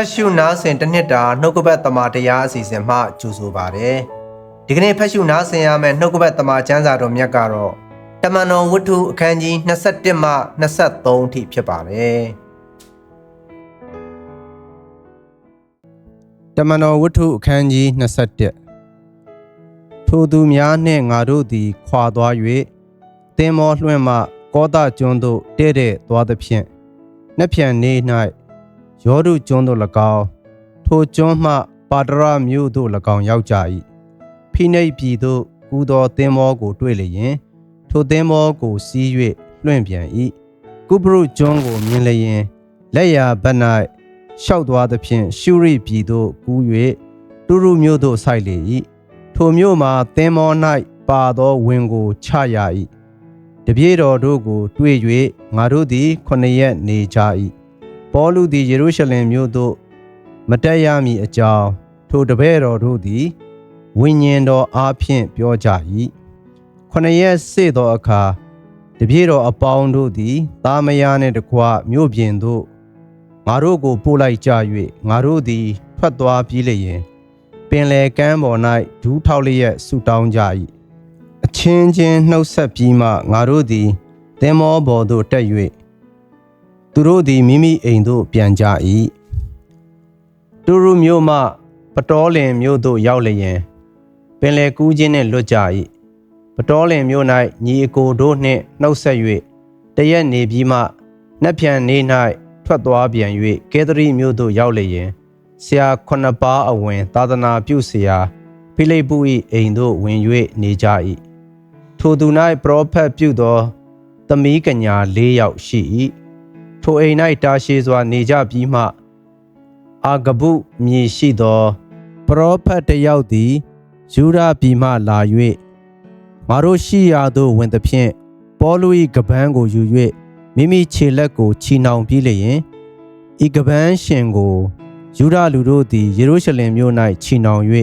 ဖတ်ရှုနားဆင်တစ်နှစ်တာနှုတ်ကပတ်တမန်တရားအစီအစဉ်မှကြိုဆိုပါရစေဒီကနေ့ဖတ်ရှုနားဆင်ရမယ့်နှုတ်ကပတ်တမန်ကျမ်းစာတော်မြတ်ကတော့တမန်တော်ဝတ္ထုအခန်းကြီး21မှ23အထိဖြစ်ပါတယ်တမန်တော်ဝတ္ထုအခန်းကြီး21ထိုသူများနှင့်ငါတို့သည်ခွာသွား၍သင်မောလွှင့်မှကောသကျွန်းသို့တဲ့တဲ့သွားသဖြင့်နှစ်ဖြန်နေ၌ ယောဒုကျွန်းသို့၎င်းထိုကျွန်းမှပါတရမြို့သို့၎င်းရောက်ကြ၏ဖိနိတ်ပြည်သို့ကူးသောသင်မောကိုတွေ့လျင်ထိုသင်မောကိုစီး၍လွှင့်ပြန်၏ကုပရုကျွန်းကိုမြင်လျင်လက်ရာဘက်၌ရှောက်သွားသဖြင့်ရှုရိပြည်သို့ကူး၍တူရုမြို့သို့ဆိုက်လေ၏ထိုမြို့မှာသင်မော၌ပါသောဝင်ကိုချရ၏တပြေတော်တို့ကို တွေ့၍ငါတို့သည်ခုနှစ်ရက်နေကြ၏ ပေါလုသည်ယေရုရှလင်မြို့သို့မတက်ရမည်အကြောင်းထိုတပည့်တော်တို့သည်ဝိညာဉ်တော်အားဖြင့်ပြောကြ၏ခုနှစ်ရက်စေ့သောအခါတပြေတော်အပေါင်းတို့သည်တာမယာနှင့်တကွမြို့ပြင်သို့ငါတို့ကိုပို့လိုက်ကြ၍ငါတို့သည်ထွက်သွားပြီးလျင်ပင်လေကမ်းပေါ်၌ဒူးထောက်လျက်ဆူတောင်းကြ၏အချင်းချင်းနှုတ်ဆက်ပြီးမှငါတို့သည်သင်္ဘောပေါ်သို့တက်၍ သူတို့သည်မိမိအိမ်သို့ပြန်ကြ၏တူရုမြို့မှပတောလင်မြို့သို့ရောက်လျင်ပင်လေကူးခြင်းနှင့်လွတ်ကြ၏ပတောလင်မြို့၌ညီအကိုတို့နှင့်နှုတ်ဆက်၍တရက်နေပြီးမှနှက်ဖြန်နေ၌ထွက်သွားပြန်၍ကဲသရီမြို့သို့ရောက်လျင်ဆရာခုနှစ်ပါးအဝင် သာသနာပြုဆရာဖိလိပ္ပု၏အိမ်သို့ဝင်၍နေကြ၏ထိုသူ၌ပရောဖက်ပြုသောသမီးကညာ၄ယောက်ရှိ၏ ထိုအိမ်၌တာရှည်စွာနေကြပြီးမှ အာဂဗုမြည်ရှိသော ပရောဖက်တစ်ယောက်သည်ယူရပြည်မှလာ၍ငါတို့ရှိရာသို့ဝင်သဖြင့်ပေါလု၏ကပန်းကိုယူ၍မိမိခြေလက်ကိုချီနှောင်ပြီးလျင်ဤကပန်းရှင်ကိုယူဒလူတို့သည်ယေရုရှလင်မြို့၌ချီနှောင်၍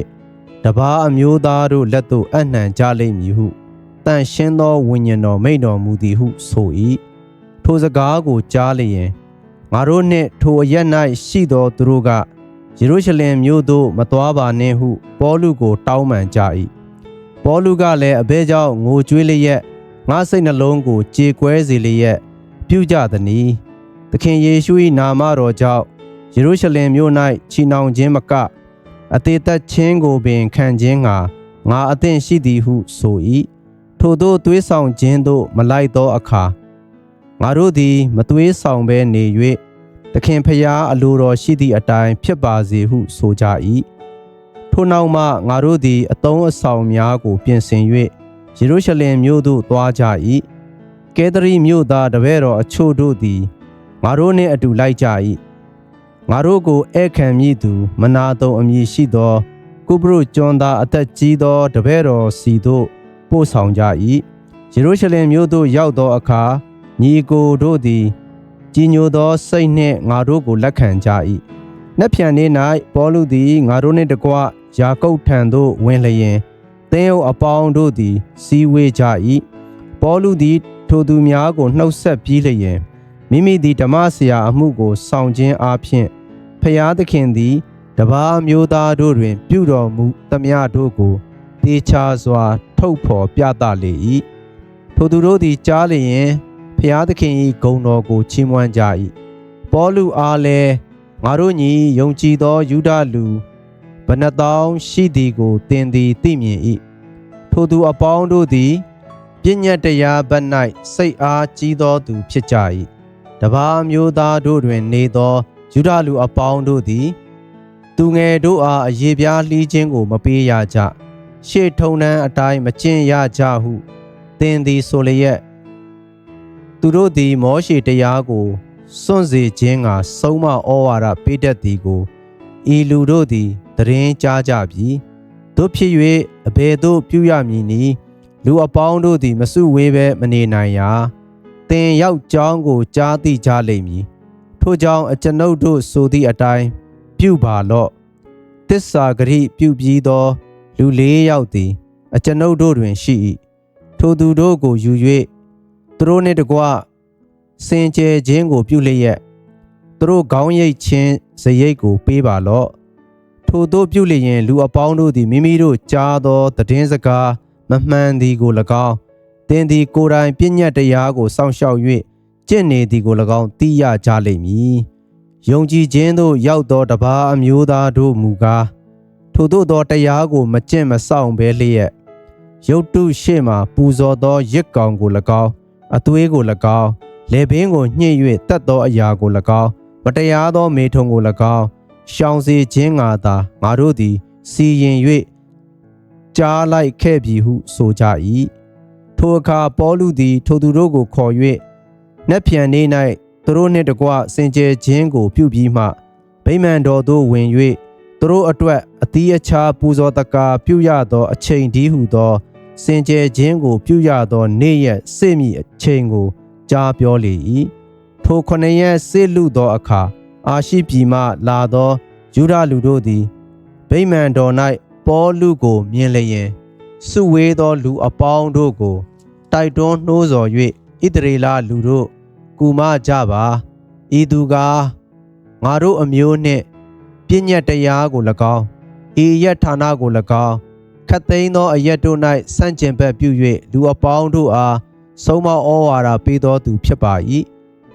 တပါးအမျိုးသားတို့လက်သို့အနှံကြလိမ့်မည်ဟုတန်ရှင်းသောဝိညာဉ်တော်မိန့်တော်မူသည်ဟုဆို၏ ထိုစကားကိုကြားလျင်ငါတို့နှင့်ထိုအရက်၌ရှိသောသူတို့ကယေရုရှလင်မြို့သို့မသွားပါနှင့်ဟု ပေါလုကို တောင်းပန်ကြ၏ပေါလုကလည်းအဘဲကြောင့်ငိုကြွေးလျက်ငါစိတ်နှလုံးကိုကြေကွဲစေလျက်ပြုကြသနည်းသခင်ယေရှု၏နာမတော်ကြောင့်ယေရုရှလင်မြို့၌ချီနှောင်ခြင်းမကအသေးသက်ချင်းကိုပင်ခံခြင်းငါငါအသင့်ရှိသည်ဟုဆို၏ထို့သောသွေးဆောင်ခြင်းသို့မလိုက်သောအခါ ငါတို့သည်မသွေးဆောင်ဘဲနေ၍သခင်ဖျားအလိုတော်ရှိသည့်အတိုင်းဖြစ်ပါစေဟုဆိုကြ၏ထိုနောက်မှငါတို့သည်အတုံးအဆောင်များကို ပြင်ဆင်၍ယေရုရှလင်မြို့သို့သွားကြ၏ကဲသရီမြို့သားတပည့်တော်အချို့တို့သည်ငါတို့နှင့်အတူလိုက်ကြ၏ငါတို့ကိုဧခံမြည်သူ မနာတုံအမည်ရှိသော ကုပရုကျွန်းသားအသက်ကြီးသောတပည့်တော်စီသို့ပို့ဆောင်ကြ၏ယေရုရှလင်မြို့သို့ရောက်သောအခါ ညီကိုတို့သည်ကြီးညိုသောစိတ်နှင့်ငါတို့ကိုလက်ခံကြ၏။နှစ်ဖြန်နေ့၌ပေါလုသည်ငါတို့နှင့်တကွယာကုပ်ထံသို့ဝင်လျင်သင်းအုပ်အပေါင်းတို့သည်စီဝေးကြ၏။ပေါလုသည် ထိုသူများကိုနှုတ်ဆက်ပြီးလျင်မိမိသည်ဓမ္မဆရာအမှုကိုဆောင်ခြင်းအားဖြင့်ဖျားသခင်သည်တပါးမျိုးသားတို့တွင် ပြုတော်မူသမျှတို့ကိုတေချာစွာ ထုတ်ဖော်ပြသလေ၏ထိုသူတို့သည်ကြားလျင် ဖျားသခင်၏ဂုဏ်တော်ကိုချီးမွမ်းကြ၏ပေါလုအားလည်းငါတို့ညီယုံကြည်သောယူဒလူဘဏ္ဍတောင်းရှိသည်ကိုသင်သည်သိမြင်၏ထိုသူအပေါင်းတို့သည်ပညတ်တရားဘက်၌စိတ်အားကြီးသောသူဖြစ်ကြ၏တပါးမျိုးသားတို့တွင်နေသောယူဒလူအပေါင်းတို့သည် သူငယ်တို့အားအယေပြားလှီးခြင်းကို မပေးရကြရှေ့ထုံနှန်းအတိုင်းမကျင့်ရကြဟုသင်သည်ဆိုလျက် သူတို့သည်မောရှေတရားကိုစွန့်စေခြင်းကဆုံးမဩဝါဒပေးတတ်သည်ကိုဤလူတို့သည်သတင်းကြားကြပြီတို့ဖြစ်၍အဘယ်သို့ပြုရမည်နည်းလူအပေါင်းတို့သည်မစုဝေးဘဲမနေနိုင်ရာသင်ရောက်ကြောင်းကိုကြားသိကြလိမ့်မည်ထို့ကြောင့်အကျွန်ုပ်တို့ဆိုသည့်အတိုင်းပြုပါလော့တစ္ဆာဂရိပြုပြီးသော လူလေးယောက်သည် အကျွန်ုပ်တို့တွင်ရှိ၏ထိုသူတို့ကိုယူ၍ သူတို့နှင့်တကွစင်ကြယ်ခြင်းကိုပြုလျက်သူတို့ခေါင်းရိပ်ချင်းဇရိတ်ကိုပေးပါလော့ထို့သောပြုလျင်လူအပေါင်းတို့သည်မိမိတို့ကြားသောသတင်းစကားမမှန်သည်ကို၎င်းသင်သည်ကိုယ်တိုင်ပြည့်ညတ်တရားကိုစောင့်ရှောက်၍ကျင့်နေသည်ကို၎င်းသိရကြလိမ့်မည်ယုံကြည်ခြင်းသို့ရောက်သောတပါးအမျိုးသားတို့မူကားထို့သောသောတရားကိုမကျင့်မဆောင်ဘဲလျက်ရုတ်တုရှေ့မှပူဇော်သောရစ်ကောင်ကို၎င်း အသွေးကို၎င်းလေပင်ကိုညှစ်၍တတ်သောအရာကို၎င်းမတရားသောမေထုံကို၎င်းရှောင်စေခြင်းငါသာငါတို့သည် စီရင်၍ကြားလိုက်ခဲ့ပြီဟုဆိုကြ၏ထိုအခါပေါလုသည် ထိုသူတို့ကိုခေါ်၍နက်ဖြန်နေ၌သူတို့နှင့်တကွစင်ကြယ်ခြင်းကို ပြုပြီးမှဗိမာန်တော်သို့ဝင်၍သူတို့အတွက်အသီးအခြားပူဇော်တကာပြုရသောအချိန်ဒီဟုသော စင်ကြယ်ခြင်းကို ပြုရသောနေ့ရက်စေ့မိအချိန်ကို ကြားပြောလေ၏ထိုခုနှစ်ရက်စေ့လူသောအခါအာရှိပြည်မှလာသောယူဒလူတို့သည်ဗိမာန်တော်၌ပေါလုကို မြင်လျင်စုဝေးသောလူအပေါင်းတို့ကို တိုက်တွန်းနှိုးဆော်၍ဣတရေလလူတို့ကူမကြပါဤသူကားငါတို့အမျိုးနှင့်ပြည့်ညတ်တရားကို၎င်းဤရက်ဌာနကို၎င်း ခတ်သိမ်းသောအရက်တို့၌စန့်ကျင်ဘက်ပြု၍လူအပေါင်းတို့အားဆုံးမဩဝါဒပေးတော်သူဖြစ်ပါ၏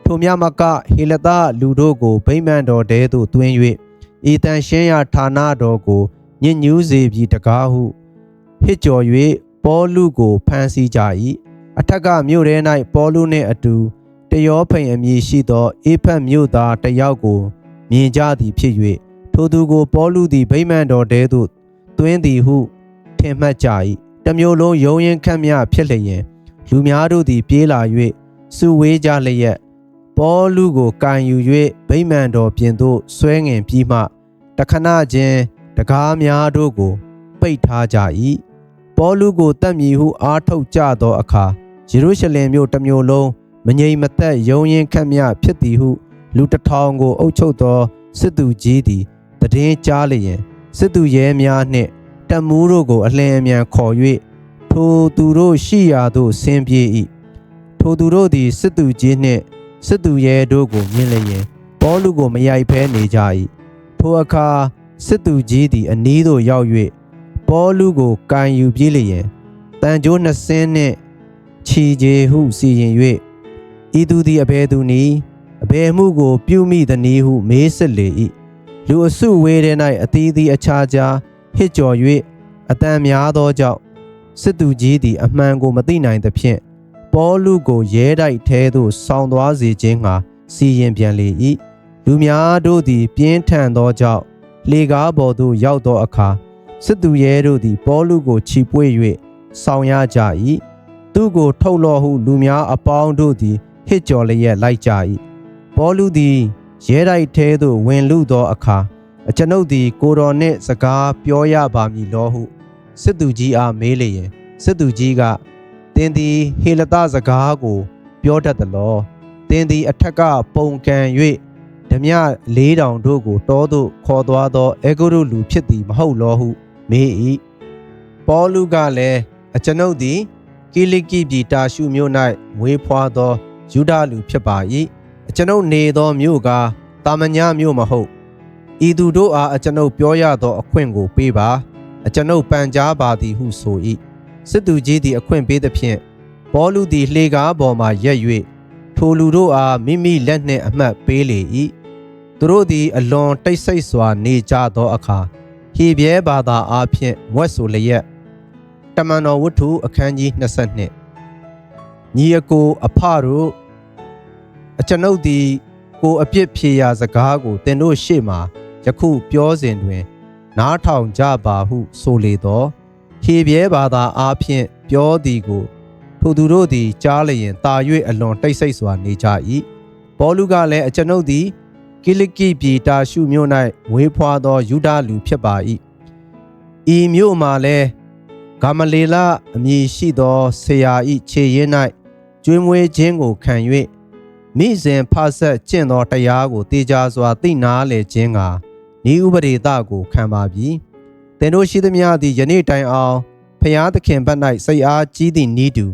ထိုမြမကဟေလသလူတို့ကိုဗိမာန်တော်တဲသို့တွင်၍ဤတန်ရှင်းရာဌာနတော်ကိုညဉ့်ညူးစေပြီးတကားဟုဟစ်ကြော်၍ပေါလုကိုဖမ်းဆီးကြ၏အထက်ကမြို့ထဲ၌ပေါလုနှင့်အတူတယောဖိန်အမည်ရှိသောအေဖတ်မြို့သားတစ်ယောက်ကိုမြင်ကြသည်ဖြစ်၍ထိုသူကိုပေါလုသည်ဗိမာန်တော်တဲသို့တွင်သည်ဟု ထင်မှတ်ကြ၏တမျိုးလုံးယုံရင်ခန့်မြဖြစ်လျင်လူများတို့သည်ပြေးလာ၍စုဝေးကြလျက်ပေါလုကိုကန်ယူ၍ဗိမာန်တော်ပြင်သို့ဆွဲငင်ပြီးမှတခဏချင်းတကားများတို့ကို ပိတ်ထားကြ၏ပေါလုကိုတတ်မြည်ဟုအားထုတ်ကြသောအခါယေရုရှလင်မြို့တစ်မြို့လုံးမငြိမ်မသက်ယုံရင်ခန့်မြဖြစ်သည်ဟု လူတစ်ထောင်ကိုအုပ်ချုပ်သောစစ်သူကြီးသည်တည်င်းကြားလျင်စစ်သူရဲများနှင့် တပ်မူးတို့ကိုအလင်းအမြန်ခေါ်၍ထိုသူတို့ရှိရာသို့ဆင်းပြေး၏ထိုသူတို့သည်စစ်သူကြီးနှင့်စစ်သူရဲတို့ကိုမြင်လျင်ပေါလုကိုမရိုက်ဖဲနေကြ၏ထိုအခါစစ်သူကြီးသည်အနီးသို့ရောက်၍ပေါလုကိုကန်ယူပြေးလျင်တန်ကြိုးနှစ်စင်းနှင့်ခြီကျေဟုစီရင်၍ဤသူသည်အဘယ်သူနည်းအဘယ်မှုကိုပြုမိသနည်းဟုမေးစစ်လေ၏လူအစုဝေးတဲ့၌အသီးသီးအခြားခြား ဟစ်ကြော်၍အတန်များသောကြောင့်စစ်သူကြီးသည်အမှန်ကိုမသိနိုင်သဖြင့်ပေါလုကိုရဲတိုက်ထဲသို့ဆောင်းသွားစေခြင်းငှာစီရင်ပြန်လေ၏လူများတို့သည် ပြင်းထန်သောကြောင့်လေကားပေါ်သို့ရောက်သောအခါစစ်သူရဲတို့သည် ပေါလုကိုချီပွေ၍ဆောင်းရကြ၏သူကိုထုတ်လော့ဟု လူများအပေါင်းတို့သည်ဟစ်ကြော်လျက်လိုက်ကြ၏ပေါလုသည်ရဲတိုက်ထဲသို့ဝင်လူသောအခါ အကျွန်ုပ်သည်ကိုတော်နှင့်စကားပြောရပါမည်လောဟုစစ်သူကြီးအားမေးလျင်စစ်သူကြီးကသင်သည်ဟေလသစကားကို ပြောတတ်သလောသင်သည်အထက်ကပုံကံ၍ဓမြလေးတောင်တို့ကိုတောသို့ခေါ်သွားသောအေဂုရုလူဖြစ်သည်မဟုတ်လောဟုမေး၏ပေါလုကလည်းအကျွန်ုပ်သည်ကိလိကိပြည်တာရှုမြို့၌မွေးဖွားသောယူဒလူဖြစ်ပါ၏အကျွန်ုပ်နေသောမြို့ကားတာမညမြို့မဟုတ် ဤသူတို့အားအကျွန်ုပ်ပြောရသောအခွင့်ကိုပေးပါအကျွန်ုပ်ပန်ကြားပါသည်ဟုဆို၏စစ်သူကြီးသည်အခွင့်ပေးသဖြင့်ဘောလူသည်လှေကားပေါ်မှရက်၍ထိုလူတို့အားမိမိလက်နှင့်အမှတ်ပေးလေ၏သူတို့သည်အလွန်တိတ်ဆိတ်စွာနေကြသောအခါဟေပြဲဘာသာအားဖြင့်မွက်ဆိုလျက်တမန်တော်ဝတ္ထုအခန်းကြီး22ညီအကိုအဖတို့အကျွန်ုပ်သည်ကိုအပြစ်ဖြေရာစကားကိုသင်တို့ရှေ့မှ ယခုပြောစဉ်တွင် နားထောင်ကြပါဟု ဆိုလေသောဟေပြဲဘာသာအားဖြင့်ပြောသည်ကိုထိုသူတို့သည်ကြားလျင်တာ၍အလွန်တိတ်ဆိတ်စွာနေကြ၏ဘောလူကလည်းအကျွန်ုပ်သည်ကိလကိပြည်တာရှုမြို့၌ဝေးဖွာသောယူဒလူဖြစ်ပါ၏ဤမြို့မှာလည်းဂမလေလအမည်ရှိသောဆရာ၏ခြေရင်း၌ကျွေးမွေးခြင်းကိုခံ၍မိစဉ်ဖဆက်ကျင့်သောတရားကိုတေချာစွာသိနာလေခြင်းက ဤဥပဒေသကိုခံပါပြီသင်တို့ရှိသမျှသည်ယနေ့တိုင်အောင်ဖျားသခင်ဘက်၌စိတ်အားကြီးသည့်ဤတူ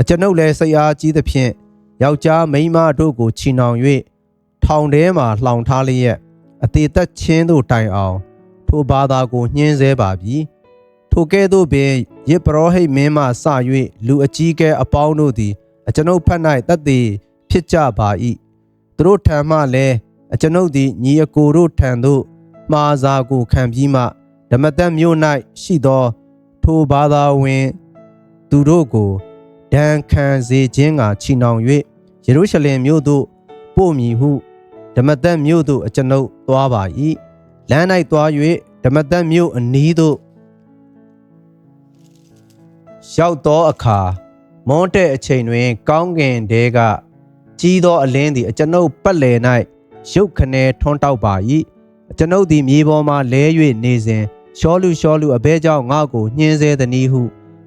အကျွန်ုပ်လည်းစိတ်အားကြီးသဖြင့်ယောက်ျားမိန်းမတို့ကိုချီနှောင်၍ထထောင်ထဲမှလှောင်ထားလျက်အသေးသက်ချင်းတို့တိုင်အောင် ထိုဘာသာကိုညှင်းဆဲပါပြီထိုကဲ့သို့ပင်ရစ်ပရောဟိတ်မင်းမှစ၍လူအကြီးကဲအပေါင်းတို့သည် အကျွန်ုပ်ဖက်၌တတ်သည်ဖြစ်ကြပါ၏သူတို့ထံမှလည်းအကျွန်ုပ်သည်ညီအကိုတို့ထံသို့ မှားစာကိုခံပြီးမှဓမ္မသက်မြို့၌ရှိသော ထိုဘာသာဝင် သူတို့ကိုဒဏ်ခံစေခြင်းကချီနှောင်၍ယေရုရှလင်မြို့သို့ပို့မည်ဟုဓမ္မသက်မြို့သို့အကျွန်ုပ်သွားပါ၏လမ်း၌သွား၍ဓမ္မသက်မြို့အနီးသို့ရောက်သောအခါမွန်းတဲ့အချိန်တွင် ကောင်းကင်တဲကကြီးသောအလင်းသည်အကျွန်ုပ်ပတ်လည်၌ရုတ်ခနဲထွန်းတောက်ပါ၏အ ကျွန်ုပ်သည်မြေပေါ်မှလဲ၍နေစဉ်ရှောလူရှောလူအဘဲကြောင့်ငါ့ကိုညှင်းဆဲသည်နည်းဟု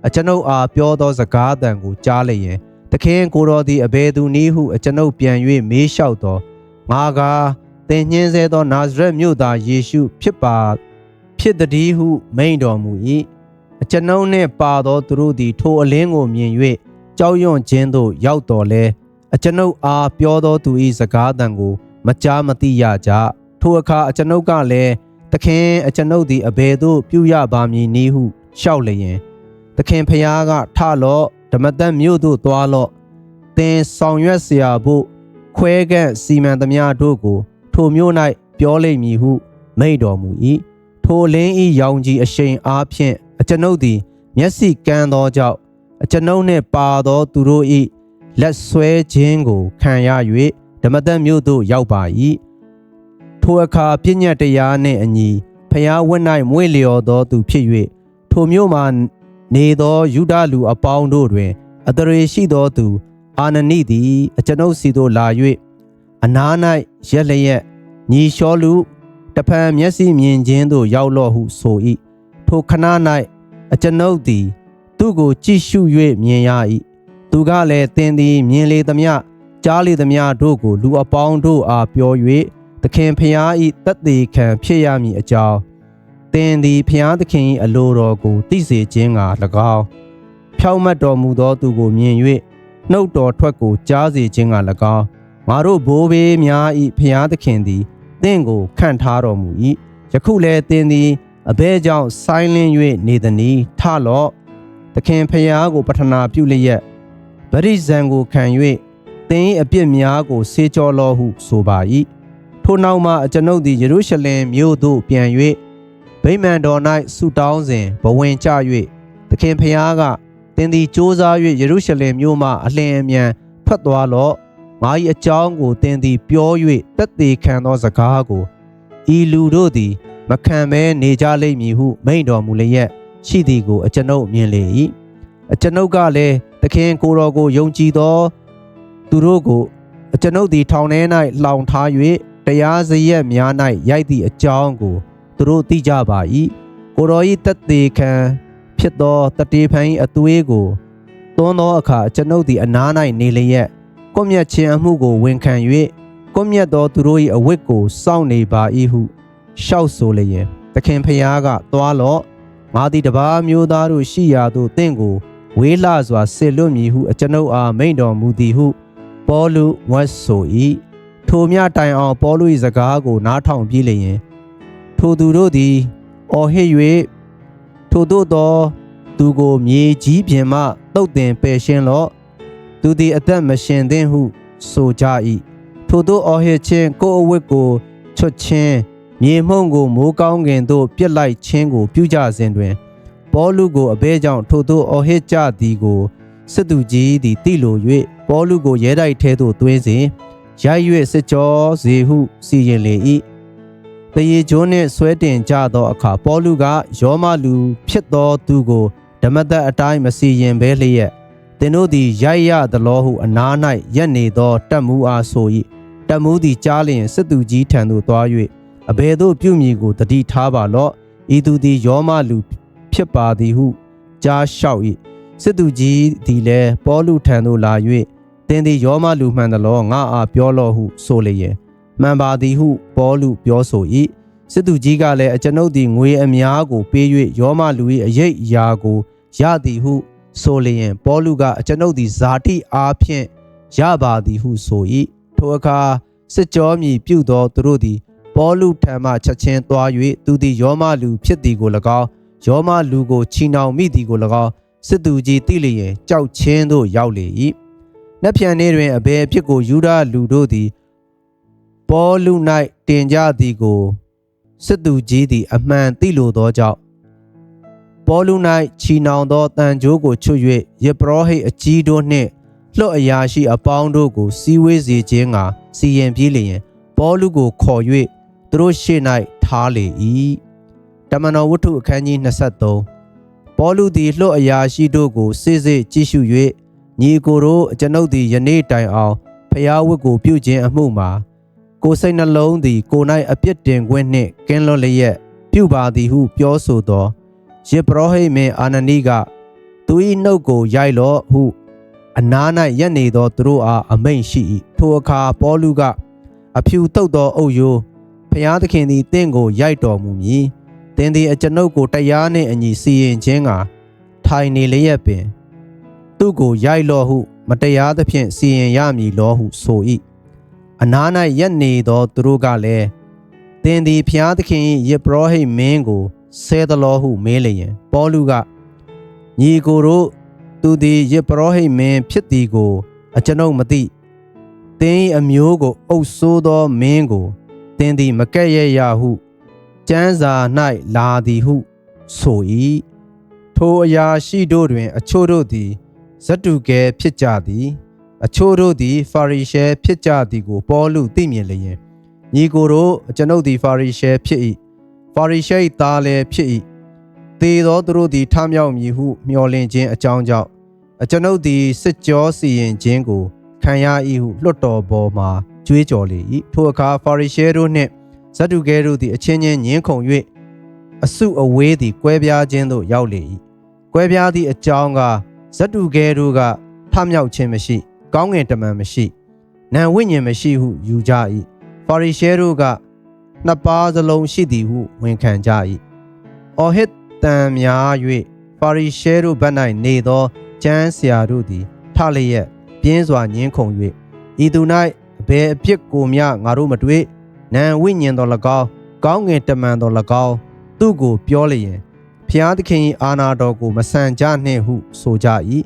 အကျွန်ုပ်အားပြောသောစကားသံကိုကြားလျင်သခင်ကိုတော်သည်အဘယ်သူနည်းဟုအကျွန်ုပ်ပြန်၍မေးလျှောက်သောငါကားသင်ညှင်းဆဲသောနာဇရက်မြို့သားယေရှုဖြစ်ပါဖြစ်သည်ဟုမိန့်တော်မူ၏အကျွန်ုပ်နှင့်ပါသောသူတို့သည်ထိုအလင်းကိုမြင်၍ကြောက်ရွံ့ခြင်းသို့ရောက်တော်လဲအကျွန်ုပ်အားပြောသောသူ၏စကားသံကို မကြားမသိရကြ ထိုအခါအကျွန်ုပ်ကလည်းသခင်အကျွန်ုပ်သည်အဘယ်သို့ပြုရပါမည်နည်းဟုလျှောက်လျင် သခင်ဖျားကထလော့ဓမ္မသက်မြို့သို့သွားလော့သင်ဆောင်ရွက်เสียဖို့ခွဲကန့်စီမံသမျှတို့ကို ထိုမြို့၌ပြောလိမ့်မည်ဟု မိန့်တော်မူ၏ထိုလင်းဤရောင်ကြီးအရှိန်အားဖြင့်အကျွန်ုပ်သည် မျက်စိကန်းသောကြောင့်အကျွန်ုပ်နှင့်ပါသောသူတို့၏လက်ဆွဲခြင်းကိုခံရ၍ဓမ္မသက်မြို့သို့ရောက်ပါ၏ ထိုအခါပြည့်ညတ်တရားနှင့်အညီဖျားဝတ်၌မွေ့လျော်သောသူဖြစ်၍ထိုမြို့မှာနေသောယူဒလူအပေါင်းတို့တွင် အတရေရှိသောသူ အာနနိသည်အကျွန်ုပ်စီသို့လာ၍အနား၌ရက်လျက်ညီလျှောလူတဖန်မျက်စိမြင်ခြင်းသို့ရောက်လော့ဟုဆို၏ထိုခဏ၌အကျွန်ုပ်သည် သူ့ကိုကြည့်ရှု၍မြင်ရ၏သူကလည်းသင်သည် မြင်လေသမျှကြားလေသမျှတို့ကို လူအပေါင်းတို့အားပြော၍ သခင်ဖျား၏တတ်သေးခံဖြစ်ရမည်အကြောင်းသင်သည်ဖျားသခင်၏အလိုတော်ကိုသိစေခြင်းက၎င်းဖြောင့်မတ်တော်မူသောသူကိုမြင်၍နှုတ်တော်ထွက်ကိုကြားစေခြင်းက၎င်းငါတို့ဘိုးဘေးများ၏ဖျားသခင်သည်သင်ကိုခန့်ထားတော်မူ၏ယခုလည်းသင်သည်အဘဲကြောင့်ဆိုင်းလင်း၍နေသည်နီထလော့သခင်ဖျားကိုပထနာပြုလျက်ဗရိဇံကိုခံ၍သင်၏အပြစ်များကိုဆေးကြောလောဟုဆိုပါ၏ ထိုနောက်မှအကျွန်ုပ်သည်ယေရုရှလင်မြို့သို့ပြန်၍ဗိမာန်တော်၌ဆုတောင်းစဉ်ဘဝင်ကျ၍သခင်ဖျားကသင်သည်စ조사၍ယေရုရှလင်မြို့မှအလင်းအမြန်ထွက်သွားလော့ငါ၏အကြောင်းကိုသင်သည်ပြော၍တက်သေးခံသောစကားကိုဤလူတို့သည် မခံဘဲနေကြလိမ့်မည်ဟု မိန့်တော်မူလျက်ရှိသည်ကိုအကျွန်ုပ်မြင်လေ၏အကျွန်ုပ်ကလည်းသခင်ကိုယ်တော်ကိုယုံကြည်သော သူတို့ကိုအကျွန်ုပ်သည်ထောင်ထဲ၌လှောင်ထား၍ တရားစရက်များ၌ရိုက်သည့်အကြောင်းကိုသူတို့သိကြပါ၏ကိုတော်၏တက်သေးခံဖြစ်သောတတေဖန်၏အသွေးကိုသွန်းသောအခါကျွန်ုပ်သည်အနား၌နေလျက်ကွမျက်ခြင်းအမှုကိုဝန်ခံ၍ကွမျက်သောသူတို့၏အဝတ်ကိုစောင့်နေပါ၏ဟုရှောက်ဆိုလျင်သခင်ဖျားကသွားလော့ငါသည်တပါးမျိုးသားတို့ရှိရာသို့တင့်ကိုဝေးလာစွာဆစ်လွတ်မည်ဟုအကျွန်ုပ်အားမိန့်တော်မူသည်ဟု ပေါလုဝတ်ဆို၏ ထိုမြတိုင်အောင်ပေါလု၏စကားကိုနားထောင်ပြီးလျင်ထိုသူတို့သည်အော်ဟစ်၍ထိုတို့သောသူကိုမြေကြီးပြင်မှတုတ်တင်ပယ်ရှင်းလော့သူသည်အသက်မရှင်သင့်ဟု ဆိုကြ၏ထိုတို့အော်ဟစ်ခြင်းကိုယ်အဝတ်ကိုချွတ်ခြင်းမြေမှုန့်ကိုမိုးကောင်းကင်သို့ပြစ်လိုက်ခြင်းကို ပြုကြစဉ်တွင်ပေါလုကိုအဘဲကြောင့်ထိုတို့အော်ဟစ်ကြသည်ကိုစစ်သူကြီးသည်တိလို၍ပေါလုကိုရဲတိုက်ထဲသို့သွင်းစဉ် ရိုက်၍စစ်ကြောစေဟုစီရင်လေ၏တရေကျိုးနှင့်ဆွဲတင်ကြသောအခါပေါလုကယောမလူဖြစ်သောသူကိုဓမ္မသက်အတိုင်းမစီရင်ဘဲလျက်သင်တို့သည်ရိုက်ရသလောဟုအနား၌ရက်နေသောတက်မူအားဆို၏တက်မူသည်ကြားလျင်စစ်သူကြီးထံသို့သွား၍အဘယ်သို့ပြုမည်ကိုတတိထားပါလော့ဤသူသည်ယောမလူဖြစ်ပါသည်ဟုကြားလျှောက်၏စစ်သူကြီးသည်လည်းပေါလုထံသို့လာ၍ သင်သည်ယောမလူမှန်သလောငါအားပြောလော့ဟုဆိုလျင်မှန်ပါသည်ဟုပေါလုပြောဆို၏စစ်သူကြီးကလည်းအကျွန်ုပ်သည်ငွေအများကိုပေး၍ယောမလူ၏အရေးအရာကိုရသည်ဟုဆိုလျင်ပေါလုကအကျွန်ုပ်သည်ဇာတိအားဖြင့်ရပါသည်ဟုဆို၏ထိုအခါစစ်ကြောမြည်ပြုသောသူတို့သည်ပေါလုထံမှချက်ချင်းသွား၍သူသည်ယောမလူဖြစ်သည်ကို၎င်းယောမလူကိုချီနှောင်မိသည်ကို၎င်းစစ်သူကြီးသိလျင်ကြောက်ချင်းသို့ရောက်လေ၏။ နှစ်ဖြန်နေ့တွင်အဘယ်အဖြစ်ကိုယူဒလူတို့သည်ပေါလု၌တင်ကြသည်ကိုစစ်သူကြီးသည်အမှန်သိလိုသောကြောင့်ပေါလု၌ချီနှောင်သောတန်ကြိုးကိုချွတ်၍ယေဘရဟိတ်အကြီးတို့နှင့်လွတ်အရာရှိအပေါင်းတို့ကိုစီဝေးစေခြင်းကစီရင်ပြေးလျင်ပေါလုကိုခေါ်၍သူတို့ရှေ့၌ထားလေ၏တမန်တော်ဝတ္ထုအခန်းကြီး23ပေါလုသည်လွတ်အရာရှိတို့ကိုစိစိကြည့်ရှု၍ ညီကိုတို့ကျွန်ုပ်သည်ယနေ့တိုင်အောင်ဖျားဝတ်ကိုပြုခြင်းအမှုမှာကိုယ်စိတ်နှလုံးသည်ကိုယ်၌အပြစ်တင်ခွင့်နှင့်ကင်းလွတ်လျက်ပြုပါသည်ဟုပြောဆိုသောယေဘရဟိတ်မင်းအာနနိကသူ၏နှုတ်ကိုရိုက်လော့ဟု အနား၌ရက်နေသောသူတို့အားအမိန့်ရှိ၏ထိုအခါပေါလုကအဖြူတုတ်သောအုပ်ယိုးဖျားသခင်သည်တင့်ကိုရိုက်တော်မူမည်သင်သည်အကျွန်ုပ်ကိုတရားနှင့်အညီစီရင်ခြင်းကထိုင်နေလျက်ပင် သူ့ကိုရိုက်လော့ဟု မတရားသဖြင့်စီရင်ရမည်လောဟုဆို၏အနား၌ရက်နေသောသူတို့ကလည်းသင်သည်ဖျားသခင်၏ယေဘရဟိတ်မင်းကိုဆဲသလောဟုမေးလျင်ပေါလုကညီကိုတို့သူသည်ယေဘရဟိတ်မင်းဖြစ်သည်ကို အကျွန်ုပ်မသိသင်၏အမျိုးကိုအုပ်ဆိုးသောမင်းကိုသင်သည်မကဲ့ရဲ့ရဟုကျမ်းစာ၌လာသည်ဟု ဆို၏ထိုအရာရှိတို့တွင် အချို့တို့သည် ဇတ္တုကဲဖြစ်ကြသည် အချို့တို့သည် ဖာရိရှဲဖြစ်ကြသည်ကိုပေါလုသိမြင်လျင်ညီကိုတို့ကျွန်ုပ်သည် ဖာရိရှဲဖြစ်၏ဖာရိရှဲ၏သားလည်းဖြစ်၏သေသောသူတို့သည်ထမြောက်မည်ဟု မျှော်လင့်ခြင်းအကြောင်းကြောင့်အကျွန်ုပ်သည်စစ်ကြောစီရင်ခြင်းကိုခံရ၏ဟုလွတ်တော်ပေါ်မှကြွေးကြော်လေ၏ထိုအခါဖာရိရှဲတို့နှင့်ဇဒ္ဒုကဲတို့သည်အချင်းချင်းညင်းခုန်၍အစုအဝေးသည်ကွဲပြားခြင်းသို့ရောက်လေ၏ကွဲပြားသည့်အကြောင်းက ဇဒ္ဒုကဲတို့ကထမြောက်ခြင်းမရှိ ကောင်းငင်တမန်မရှိနံဝိညာဉ်မရှိဟုယူကြ၏ဖာရိရှဲတို့ကနှစ်ပါးစလုံးရှိသည်ဟုဝန်ခံကြ၏အော်ဟစ်တန်များ၍ဖာရိရှဲတို့ဘက်၌နေသောကျမ်းဆရာတို့သည်ထလျက်ပြင်းစွာညင်းခုန်၍ဤသူ၌အဘယ်အဖြစ်ကိုမျှငါတို့မတွေ့နံဝိညာဉ်တော်၎င်းကောင်းငင်တမန်တော်၎င်းသူ့ကိုပြောလျင် ဖျားသခင်၏အာနာတော်ကိုမဆန်ကြနှင့်ဟုဆိုကြ၏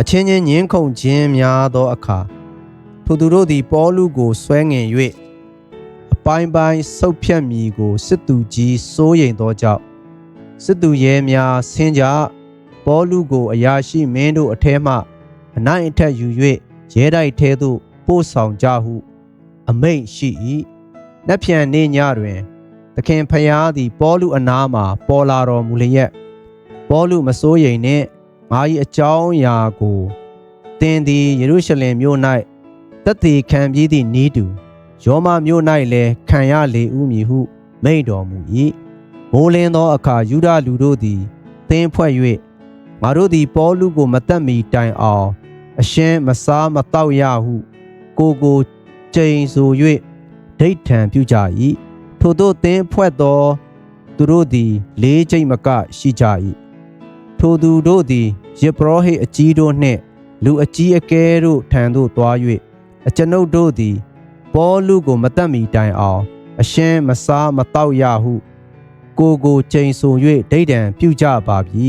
အချင်းချင်းညင်းခုန်ခြင်းများသောအခါထိုသူတို့သည်ပေါလုကိုဆွဲငင်၍အပိုင်းပိုင်းဆုတ်ဖြတ်မိကိုစစ်သူကြီးစိုးရိမ်သောကြောင့်စစ်သူရဲများဆင်းကြပေါလုကိုအရာရှိမင်းတို့အထဲမှအနိုင်အထက်ယူ၍ရဲတိုက်ထဲသို့ပို့ဆောင်ကြဟု အမိန့်ရှိ၏နက်ဖြန်နေညတွင် သခင်ဖျားသည်ပေါလုအနားမှပေါ်လာတော်မူလျက်ပေါလုမစိုးရိမ်နှင့်ငါ၏အကြောင်းအရာကိုသင်သည်ယေရုရှလင်မြို့၌သက်သေခံပြီးသည့်ဤတူယောမမြို့၌လည်းခံရလေဥမည်ဟုမိန့်တော်မူ၏မိုးလင်းသောအခါယူဒလူတို့သည်သင်ဖွဲ့၍ငါတို့သည်ပေါလုကိုမတတ်မီတိုင်အောင်အရှင်းမစားမတောက်ရဟု ကိုကိုကျိန်ဆို၍ဒိဋ္ဌံပြုကြ၏ ထို့သောသင်ဖွဲ့သောသူတို့သည်လေးကျိတ်မကရှိကြ၏ထိုသူတို့သည်ယေဘရဟိအကြီးတို့နှင့်လူအကြီးအကဲတို့ထံသို့သွား၍အကျွန်ုပ်တို့သည်ပေါလုကိုမတတ်မီတိုင်အောင်အရှင်းမစားမတောက်ရဟု ကိုကိုကျိန်ဆို၍ဒိဋ္ဌံပြုကြပါပြီ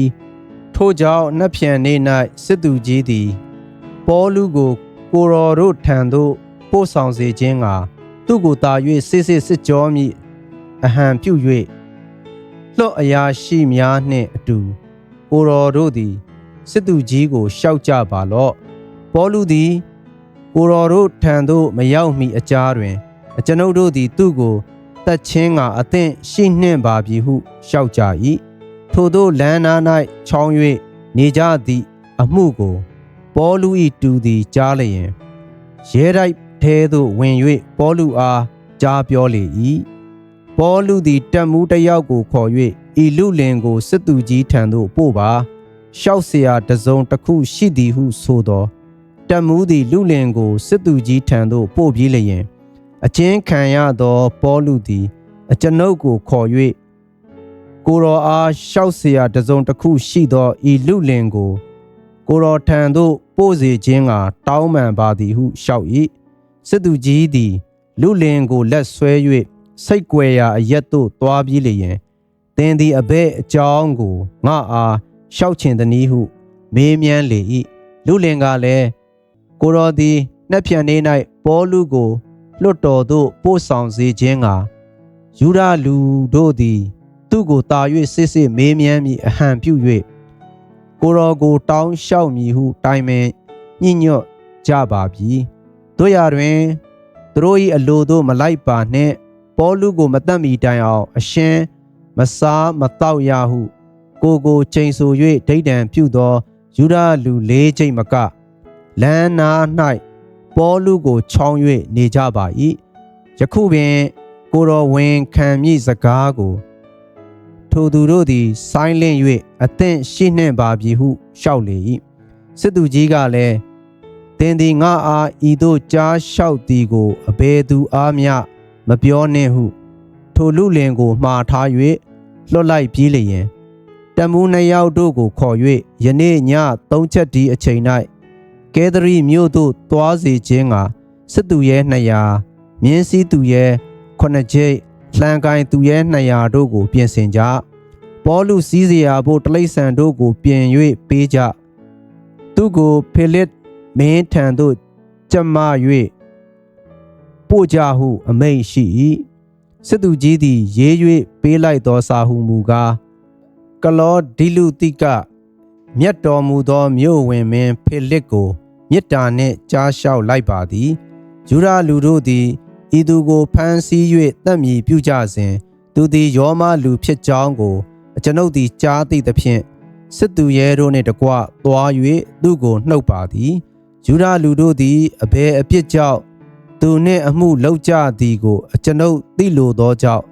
ထို့ကြောင့်နှက်ဖြန်နေ၌စစ်သူကြီးသည်ပေါလုကိုကိုရော်တို့ထံသို့ပို့ဆောင်စေခြင်းက သူ့ကိုတာ၍စစ်စစ်စစ်ကြောမိအဟံပြု၍လွတ်အရာရှိများနှင့်အတူကိုရော်တို့သည်စစ်သူကြီးကိုရှောက်ကြပါလော့ပေါလုသည်ကိုရော်တို့ထံသို့မရောက်မီအကြားတွင်အကျွန်ုပ်တို့သည်သူ့ကိုတတ်ချင်းကအသင့်ရှိနှင့်ပါပြီဟုရှောက်ကြ၏ထို့သောလမ်းနား၌ချောင်း၍နေကြသည့်အမှုကိုပေါလု၏တူသည်ကြားလျင်ရဲတိုက် ထဲသို့ဝင်၍ပေါလုအားကြားပြောလေ၏ပေါလုသည်တက်မှုတစ်ယောက်ကိုခေါ်၍ဤလူလင်ကိုစစ်သူကြီးထံသို့ပို့ပါရှောက်เสียတစုံတစ်ခုရှိသည်ဟုဆိုသောတက်မှုသည်လူလင်ကိုစစ်သူကြီးထံသို့ပို့ပြေးလျင် အချင်းခံရသောပေါလုသည် အကျွန်ုပ်ကိုခေါ်၍ကိုရောအားရှောက်เสียတစုံတစ်ခုရှိသောဤလူလင်ကို ကိုရောထံသို့ပို့စေခြင်းကတောင်းပန်ပါသည်ဟုရှောက်၏ စစ်သူကြီးသည်လူလင်ကိုလက်ဆွဲ၍စိတ်ကြွယ်ရာအရက်သို့သွားပြီးလျင်သင်သည်အဘဲအကြောင်းကိုငါအားရှောက်ချင်သည်ဟု မေးမြန်းလေ၏လူလင်ကလည်းကိုတော်သည်နှက်ဖြန်နေ၌ပေါလုကိုလွတ်တော်သို့ပို့ဆောင်စေခြင်းကယူရလူတို့သည် သူ့ကိုတာ၍စစ်စစ်မေးမြန်းမိအဟံပြု၍ကိုတော်ကိုတောင်းလျှောက်မည်ဟုတိုင်ပင်ညှိညွတ်ကြပါပြီ တို့ရတွင်သူတို့၏အလိုတို့မလိုက်ပါနှင့်ပေါလုကိုမတတ်မီတိုင်အောင်အရှင်မစားမတော့ရဟု ကိုကိုချိန်ဆ၍ဒိဋ္ဌံပြုသောယူဒလူလေးချိန်မကလမ်းနာ၌ပေါလုကိုချောင်း၍နေကြပါ၏ယခုပင်ကိုတော်ဝင်ခံမည့်စကားကိုထိုသူတို့သည် ဆိုင်းလင့်၍အသင့်ရှိနှင့်ပါပြီဟုလျှောက်လေ၏စစ်သူကြီးကလည်း သင်သည်ငါအားဤသို့ကြားလျှောက်သည်ကိုအဘယ်သူအားမျှမပြောနှင့်ဟု ထိုလူလင်ကိုမှားထား၍လွတ်လိုက်ပြီးလျင်တမူးနှစ်ယောက်တို့ကိုခေါ်၍ယနေ့ညသုံးချက်ဒီအချိန်၌ကဲသရီမြို့သို့သွားစေခြင်းကစစ်သူရဲ200မြင်းစည်းသူရဲ9ကျိတ်လှန်ကိုင်းသူရဲ200တို့ကိုပြင်ဆင်ကြပေါလုစည်းစရာဖို့တလိษံတို့ကိုပြင်၍ပေးကြသူကိုဖေလစ် မင်းထံသို့ကြက်မ၍ပို့ကြဟု အမိန့်ရှိ၏စစ်သူကြီးသည် ရေး၍ပေးလိုက်သောစာဟုမူကားကလောဒီလူတိကမြတ်တော်မူသောမြို့ဝင်မင်းဖေလစ်ကိုမေတ္တာနှင့်ကြားလျှောက်လိုက်ပါသည်ယူရလူတို့သည်ဤသူကိုဖမ်းဆီး၍တတ်မြည်ပြုကြစဉ်သူသည်ယောမလူဖြစ်ကြောင်းကိုအကျွန်ုပ်သည်ကြားသိသဖြင့်စစ်သူရဲတို့နှင့်တကွသွား၍သူကိုနှုတ်ပါသည် ယူရလူတို့သည်အဘယ်အပြစ်ကြောင့်သူနှင့်အမှုလောက်ကြသည်ကို အကျွန်ုပ်သိလိုသောကြောင့်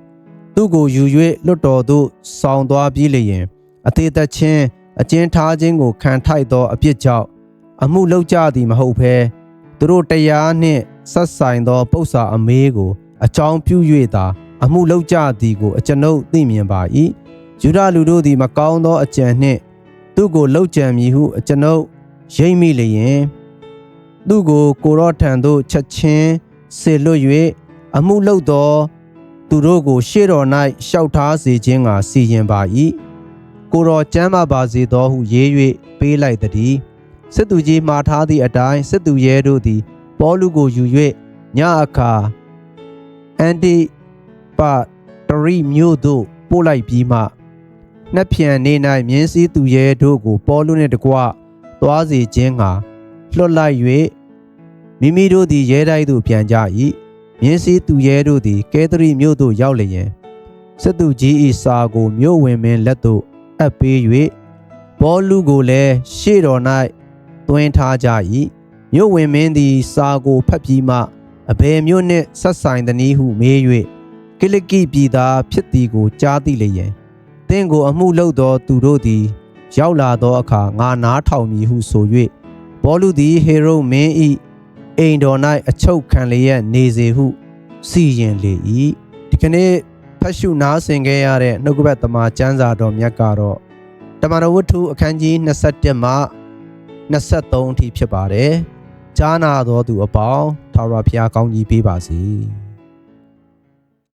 သူကိုယူ၍လွတ်တော်သို့ဆောင်းသွားပြီးလျင်အသေးသက်ချင်းအကျဉ်းထားခြင်းကိုခံထိုက်သောအပြစ်ကြောင့်အမှုလောက်ကြသည်မဟုတ်ဘဲသူတို့တရားနှင့်ဆက်ဆိုင်သောပု္ပ္ပာအမေးကို အကြောင်းပြု၍သာအမှုလောက်ကြသည်ကိုအကျွန်ုပ်သိမြင်ပါ၏ယူဒလူတို့သည်မကောင်းသောအကြံနှင့်သူကိုလှုပ်ကြံမည်ဟုအကျွန်ုပ်ရိပ်မိလျင် သူကိုကိုရော့ထံသို့ချက်ချင်းဆေလွတ်၍အမှုလောက်သောသူတို့ကိုရှေ့တော်၌ရှောက်ထားစေခြင်းကစီရင်ပါ၏ကိုတော်ကျမ်းမာပါစေသောဟုရေး၍ပေးလိုက်သည်စစ်သူကြီးမှားထားသည့်အတိုင်းစစ်သူရဲတို့သည်ပေါလုကိုယူ၍ညအခါအန်တီပါတရီမြို့သို့ပို့လိုက်ပြီးမှနှစ်ဖြန်နေ၌မြင်းစည်းသူရဲတို့ကိုပေါလုနှင့်တကွသွားစေခြင်းကလွတ်လိုက်၍ မိမိတို့သည်ရဲတိုက်သို့ပြန်ကြ၏မြင်းစည်းသူရဲတို့သည်ကဲသရီမြို့သို့ရောက်လျင်စစ်သူကြီး၏စာကိုမြို့ဝင်မင်းလက်သို့အပ်ပေး၍ဘောလူကိုလည်းရှေ့တော်၌တွင်ထားကြ၏မြို့ဝင်မင်းသည်စာကိုဖတ်ပြီးမှအဘယ်မြို့နှင့်ဆက်ဆိုင်သနည်းဟုမေး၍ကိလကိပြည်သားဖြစ်သည်ကိုကြားသိလျင်တင့်ကိုအမှုလုပ်သောသူတို့သည် ရောက်လာသောအခါငါနားထောင်မည်ဟုဆို၍ဘောလူသည်ဟေရုမင်း၏ အိမ်တော်၌အချုပ်ခံလျက်နေစေဟုစီရင်လေ၏ဒီကနေ့ဖတ်ရှုနားဆင်ခဲ့ရတဲ့နှုတ်ကပတ်သမာကျမ်းစာတော်မြတ်ကတော့တမန်တော်ဝတ္ထုအခန်းကြီး27မှ23အထိဖြစ်ပါတယ်ကြားနာတော်သူအပေါင်းထာဝရဘုရားကောင်းကြီးပေးပါစေ။